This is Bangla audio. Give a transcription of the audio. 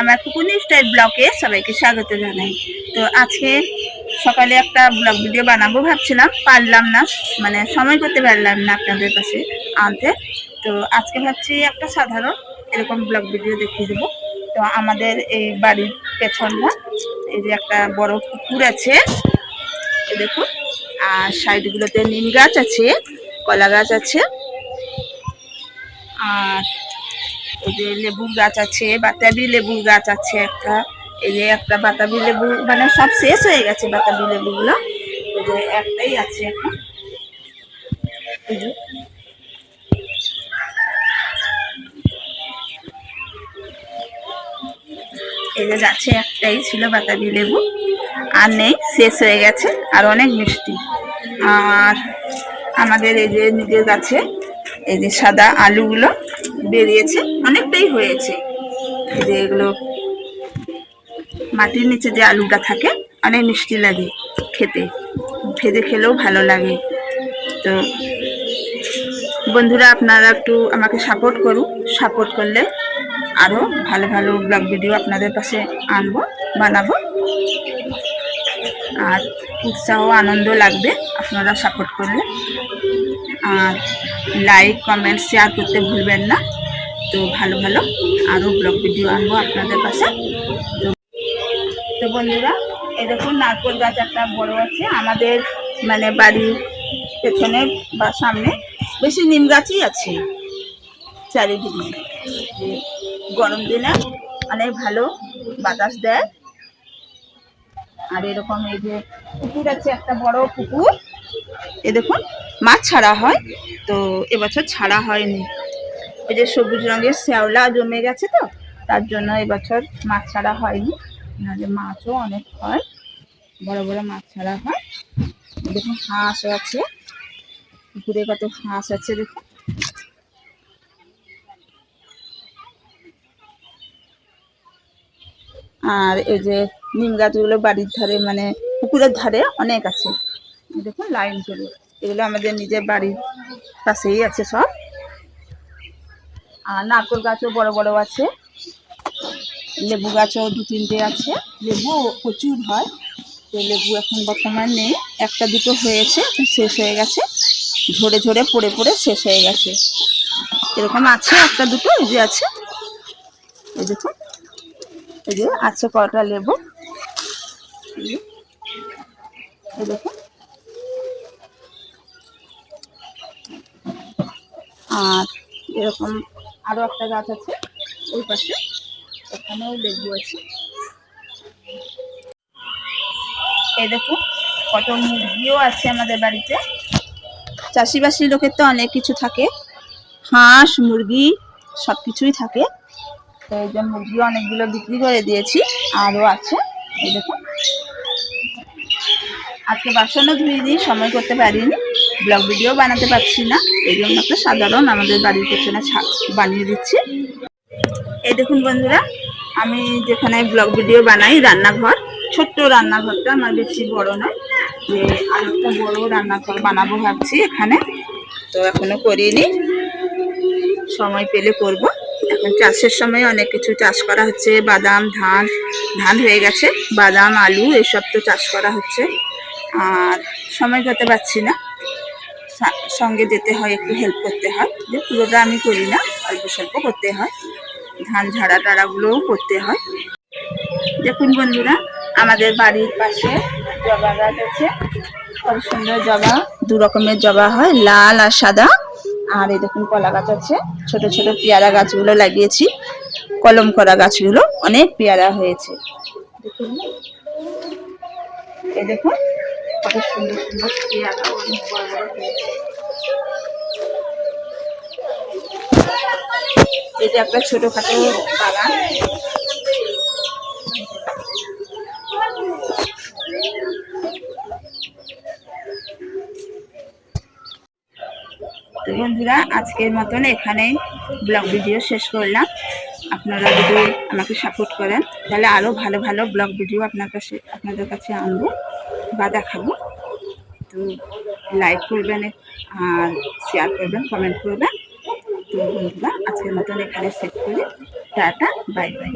আমার কুকুনি স্টাইল ব্লগে সবাইকে স্বাগত জানাই। তো আজকে সকালে একটা ব্লগ ভিডিও বানাবো ভাবছিলাম, পারলাম না মানে সময় করতে পারলাম না আপনাদের কাছে আনতে। তো আজকে ভাবছি একটা সাধারণ এরকম ব্লগ ভিডিও দেখিয়ে দেবো। তো আমাদের এই বাড়ির পেছনটা এই যে একটা বড় পুকুর আছে দেখুন, আর সাইডগুলোতে নিম গাছ আছে, কলা গাছ আছে, আর যে লেবুর গাছ আছে বাতাবি লেবুর গাছ আছে একটা, এই যে একটা বাতাবি লেবু মানে সব শেষ হয়ে গেছে বাতাবি লেবুগুলো। এই যে একটাই আছে এখন। এই যে। একটাই ছিল বাতাবি লেবু। আর নেই, শেষ হয়ে গেছে। আর অনেক মিষ্টি। আর আমাদের এই যে নিজের গাছে, এই যে সাদা আলুগুলো। বেরিয়েছে, অনেকটাই হয়েছে। যে এগুলো মাটির নিচে যে আলুটা থাকে, অনেক মিষ্টি লাগে খেতে। ভেজে খেলেও ভালো লাগে। তো বন্ধুরা, আপনারা একটু আমাকে সাপোর্ট করুন। সাপোর্ট করলে আরও ভালো ভালো ব্লগ ভিডিও আপনাদের কাছে আনব, বানাবো। আর উৎসাহ, আনন্দ লাগবে আপনারা সাপোর্ট করলে। আর লাইক কমেন্ট শেয়ার করতে ভুলবেন না। তো ভালো ভালো আরও ব্লগ ভিডিও আনব আপনাদের কাছে তো তো বন্ধুরা, এরকম নারকোল গাছ একটা বড় আছে। আমাদের মানে বাড়ির পেছনে বা সামনে বেশি নিম গাছই আছে চারিদিকে। গরম দিনে অনেক ভালো বাতাস দেয়। আর এরকম এই যে পুকুর আছে, একটা বড় পুকুর। এ দেখুন, মাছ ছাড়া হয়, তো এবছর ছাড়া হয়নি। এই যে সবুজ রঙের শ্যাওলা জমে গেছে তো, তার জন্য এবছর মাছ ছাড়া হয়নি। নাহলে মাছও অনেক হয়, বড় বড় মাছ ছাড়া হয়। দেখুন হাঁসও আছে। পুকুরে কত হাঁস আছে দেখুন। আর এই যে নিম গাছগুলো বাড়ির ধারে মানে পুকুরের ধারে অনেক আছে। দেখুন লাইন করে এগুলো আমাদের নিজের বাড়ির পাশেই আছে সব। আর নারকোল গাছও বড় বড় আছে। লেবু গাছও দু তিনটে আছে। লেবু প্রচুর হয়। তো লেবু এখন বর্তমান নেই। একটা দুটো হয়েছে শেষ হয়ে গেছে। ঝরে ঝরে পড়ে পড়ে শেষ হয়ে গেছে। এরকম আছে একটা দুটো, এই যে আছে। এই দেখুন, এই যে আছে কটা লেবু। এই দেখুন আর এরকম আরও একটা গাছ আছে ওই পাশে। ওখানেও লেবু আছে। এই দেখুন কত মুরগিও আছে আমাদের বাড়িতে। চাষিবাসী লোকের তো অনেক কিছু থাকে। হাঁস, মুরগি সব কিছুই থাকে। তো এই যে মুরগি অনেকগুলো বিক্রি করে দিয়েছি, আরও আছে। এই দেখুন আজকে বাসনও ধুয়ে দিই, সময় করতে পারিনি। ব্লগ ভিডিও বানাতে পারছি না। এই জন্য একটা সাধারণ আমাদের বাড়ির পেছনে বানিয়ে দিচ্ছি। এই দেখুন বন্ধুরা, আমি যেখানে ব্লগ ভিডিও বানাই রান্নাঘর, ছোট্ট রান্নাঘরটা আমার বেশি বড় নয়, যে আর একটা বড় রান্নাঘর বানাবো ভাবছি এখানে। তো এখনও করিনি, সময় পেলে করব। এখন চাষের সময় অনেক কিছু চাষ করা হচ্ছে, বাদাম, ধান ধান হয়ে গেছে, বাদাম, আলু, এসব তো চাষ করা হচ্ছে। আর সময় করতে পারছি না। সঙ্গে যেতে হয়, একটু হেল্প করতে হয়। যে পুরোটা আমি করি না, অল্প স্বল্প করতে হয়। ধান ঝাড়া টাড়াগুলোও করতে হয়। দেখুন বন্ধুরা, আমাদের বাড়ির পাশে জবা গাছ আছে। খুব সুন্দর জবা, দু রকমের জবা হয়, লাল আর সাদা। আর এই দেখুন কলা গাছ আছে। ছোট ছোট পেয়ারা গাছগুলো লাগিয়েছি। কলম করা গাছগুলো, অনেক পেয়ারা হয়েছে। দেখুন। এই দেখুন কত সুন্দর সুন্দর পেয়ারা অনেক বড় বড় এটা একটা ছোটখাটো বাগান। তো বন্ধুরা, আজকের মতন এখানেই ব্লগ ভিডিও শেষ করলাম। আপনারা যদি আমাকে সাপোর্ট করেন, তাহলে আরও ভালো ভালো ব্লগ ভিডিও আপনার কাছে, আপনাদের কাছে আনব। বা দেখাবো। তো লাইক করবেন, আর শেয়ার করবেন কমেন্ট করবেন। তো বন্ধুরা, আজকের মতন এখানে সেট করি। Tata bye bye